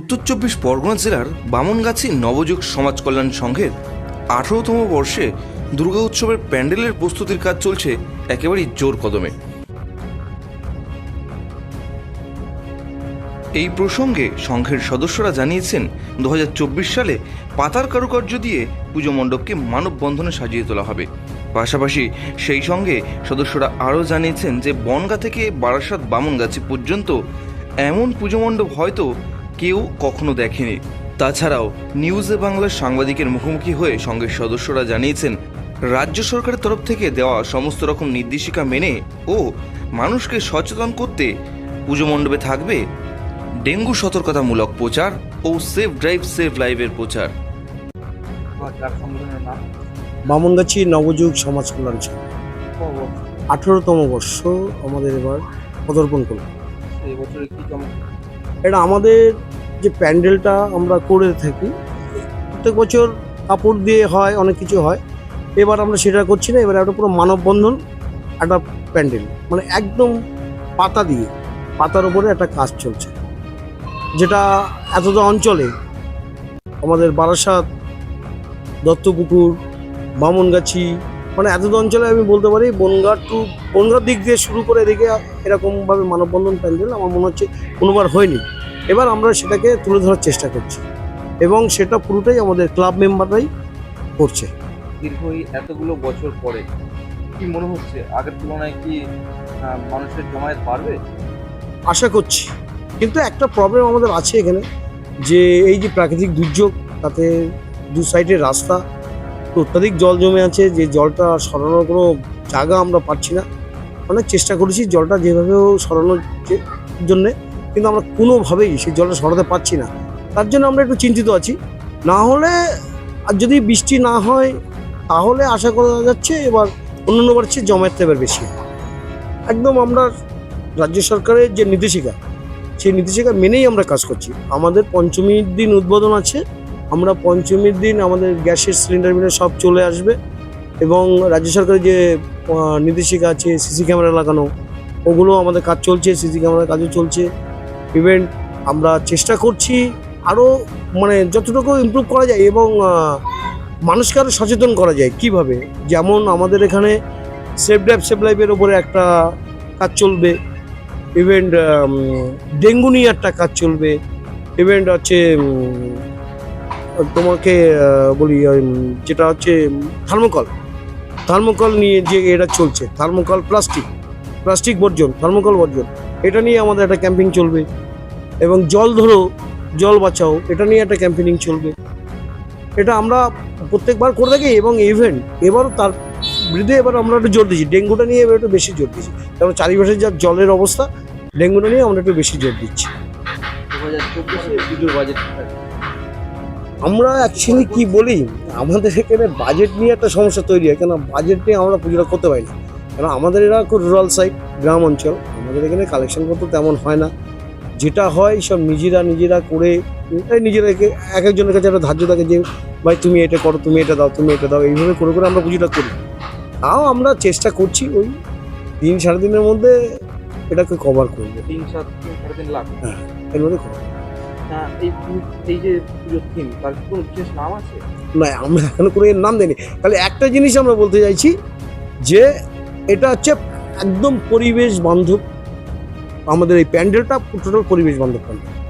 উত্তর চব্বিশ পরগনা জেলার বামনগাছি নবযুগ সমাজ কল্যাণ সংঘের আঠারোতম বর্ষে দুর্গা উৎসবের প্যান্ডেলের প্রস্তুতির কাজ চলছে একেবারেই জোর কদমে। এই প্রসঙ্গে সংঘের সদস্যরা জানিয়েছেন, দু হাজার চব্বিশ সালে পাতার কারুকার্য দিয়ে পুজো মণ্ডপকে মানববন্ধনে সাজিয়ে তোলা হবে। পাশাপাশি সেই সঙ্গে সদস্যরা আরও জানিয়েছেন যে বনগা থেকে বারাসাত বামনগাছি পর্যন্ত এমন পুজো মণ্ডপ হয়তো কেউ কখনো দেখেনি। তাছাড়াও নিউজে বাংলার সাংবাদিকের মুখোমুখি হয়ে সংঘের সদস্যরা জানিয়েছেন রাজ্য সরকারের তরফ থেকে দেওয়া সমস্ত রকম নির্দেশিকা মেনে ও মানুষকে সচেতন করতে পুজো মণ্ডপে থাকবে ডেঙ্গু সতর্কতামূলক প্রচার ও সেফ ড্রাইভ সেফ লাইভের প্রচার। বামনগাছি নবযুগ সমাজ কল্যাণ আঠেরোতম বর্ষ আমাদের এবার পদার্পণ করল। এটা আমাদের যে প্যান্ডেলটা আমরা করে থাকি, প্রত্যেক বছর কাপড় দিয়ে হয়, অনেক কিছু হয়। এবার আমরা সেটা করছি না, এবার একটা পুরো মানববন্ধন, একটা প্যান্ডেল মানে একদম পাতা দিয়ে, পাতার উপরে একটা কাজ চলছে। যেটা এতটা অঞ্চলে, আমাদের বারাসাত, দত্তপুকুর, বামনগাছি মানে এতটা অঞ্চলে আমি বলতে পারি বনগাঁ টু বনগাঁর দিক দিয়ে শুরু করে এদিকে এরকমভাবে মানববন্ধন প্যান্ডেল আমার মনে হচ্ছে কোনোবার হয়নি। এবার আমরা সেটাকে তুলে ধরার চেষ্টা করছি এবং সেটা পুরোটাই আমাদের ক্লাব মেম্বাররাই করছে। দীর্ঘ এতগুলো বছর পরে কি মনে হচ্ছে? আগের তুলনায় কি মানুষের জমায়েত বাড়বে? আশা করছি। কিন্তু একটা প্রবলেম আমাদের আছে এখানে যে এই যে প্রাকৃতিক দুর্যোগ তাতে দু সাইডের রাস্তা অত্যাধিক জল জমে আছে, যে জলটা সরানোর কোনো জায়গা আমরা পাচ্ছি না। অনেক চেষ্টা করেছি জলটা যেভাবেও সরানোর জন্যে, কিন্তু আমরা কোনোভাবেই সেই জলটা সরাতে পারছি না। তার জন্য আমরা একটু চিন্তিত আছি। না হলে, আর যদি বৃষ্টি না হয়, তাহলে আশা করা যাচ্ছে এবার অন্যান্য বার চেয়ে জমায়েতটা এবার বেশি। একদম আমরা রাজ্য সরকারের যে নির্দেশিকা সেই নির্দেশিকা মেনেই আমরা কাজ করছি। আমাদের পঞ্চমীর দিন উদ্বোধন আছে আমরা পঞ্চমীর দিন আমাদের গ্যাসের সিলিন্ডার মিলে সব চলে আসবে এবং রাজ্য সরকারের যে নির্দেশিকা আছে, সিসি ক্যামেরা লাগানো, ওগুলো আমাদের কাজ চলছে, সিসি ক্যামেরার কাজও চলছে। ইভেন্ট আমরা চেষ্টা করছি আরও মানে যতটুকু ইমপ্রুভ করা যায় এবং মানুষকে আরও সচেতন করা যায়। কীভাবে? যেমন আমাদের এখানে সেফ ড্রাইভ সেফ লাইফের ওপরে একটা কাজ চলবে। ইভেন্ট ডেঙ্গু নিয়ে একটা কাজ চলবে। ইভেন্ট হচ্ছে তোমাকে বলি যেটা হচ্ছে, থার্মোকল। থার্মোকল নিয়ে যে এটা চলছে, থার্মোকল প্লাস্টিক প্লাস্টিক বর্জন, থার্মোকল বর্জন, এটা নিয়ে আমাদের একটা ক্যাম্পিং চলবে। এবং জল ধরো, জল বাঁচাও, এটা নিয়ে একটা ক্যাম্পেনিং চলবে। এটা আমরা প্রত্যেকবার করে থাকি এবং ইভেন্ট এবারও তার বিরুদ্ধে এবার আমরা একটু জোর দিচ্ছি। ডেঙ্গুটা নিয়ে এবার একটু বেশি জোর দিচ্ছি। কারণ চারিপাশে যা জলের অবস্থা, ডেঙ্গুটা নিয়ে আমরা একটু বেশি জোর দিচ্ছি। দু হাজার চব্বিশে বাজেট আমরা অ্যাকচুয়ালি কি বলি? আমাদের এখানে বাজেট নিয়ে একটা সমস্যা তৈরি হয়। কেন? বাজেট নিয়ে আমরা পুজোটা করতে পারি না। কেন? আমাদের এরা খুব রুরাল সাইড গ্রাম অঞ্চল। আমাদের এখানে কালেকশন করতে তেমন হয় না। যেটা হয় সব নিজেরা নিজেরা করে নিজেরা একে- এক একজনের কাছে একটা ধার্য থাকে যে ভাই তুমি এটা করো তুমি এটা দাও তুমি এটা দাও। এইভাবে করে করে আমরা পুজোটা করি। তাও আমরা চেষ্টা করছি ওই তিন সাড়ে দিনের মধ্যে এটাকে কভার করব। তিন সাত সাড়ে তিন লাখ। এর মধ্যে হ্যাঁ এই এই যে পুজোর না, আমরা এখনও কোনো এর নাম দেয়নি তাহলে একটা জিনিস আমরা বলতে চাইছি যে এটা হচ্ছে একদম পরিবেশ বান্ধব। আমাদের এই প্যান্ডেলটা টোটাল পরিবেশ বান্ধব প্যান্ডেল।